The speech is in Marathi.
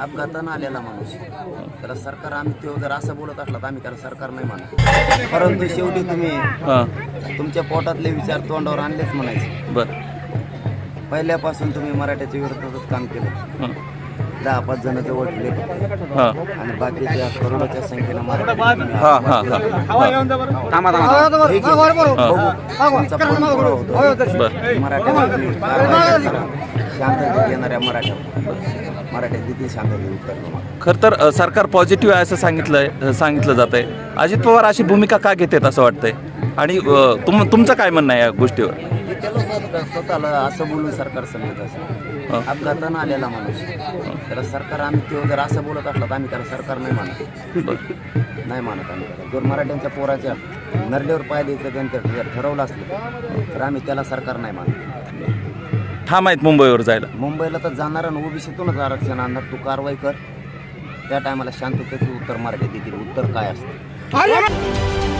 अपघातानं आलेला माणूस. त्याला सरकार आम्ही तो जर असं बोलत असला तर आम्ही त्याला सरकार नाही मानत. परंतु शेवटी तुम्ही हां. तुमच्या पोटातले विचार तोंडावर आणलेच म्हणायचे. बर. पहिल्यापासून तुम्ही मराठ्याच्या विरोधातच काम केलं. दहा पाच जण जवळ ठेवले हां. आणि बाकीच्या करोडोच्या संख्येनं मराठी हां हां हां तुमचा पुरावा होतो. बर. मराठ्याला तुम्ही कारवाई करा. शांततेत येणाऱ्या मराठ्या मराठ्यात किती शांततेत उत्तर तुम्हाला खरं तर अ, सरकार पॉझिटिव्ह आहे असं सांगितलंय अ, सांगितलं जात आहे अजित पवार अशी भूमिका का घेतात असं वाटतंय? आणि अ, तुम तुमचं काय म्हणणं आहे या गोष्टीवर? त्याला स्वतः- स्वतःला असं बोलून सरकार समजत असं. अपघातानं आलेला माणूस. त्याला सरकार आम्ही तो जर असं बोलत असला तर आम्ही त्याला सरकार नाही मानत. नाही मानत आम्ही त्याला. जर मराठ्यांच्या पोराच्या नरड्यावर पाय द्यायचं त्यांचं जर ठरवलं असलं तर आम्ही त्याला सरकार नाही मानत. ठाम आहेत मुंबईवर जायला. मुंबईला तर जाणार आणि ओबीसीतूनच आरक्षण आणणार. तू कारवाई कर. त्या टायमाला शांततेचं उत्तर मराठी देतील. उत्तर काय असतं?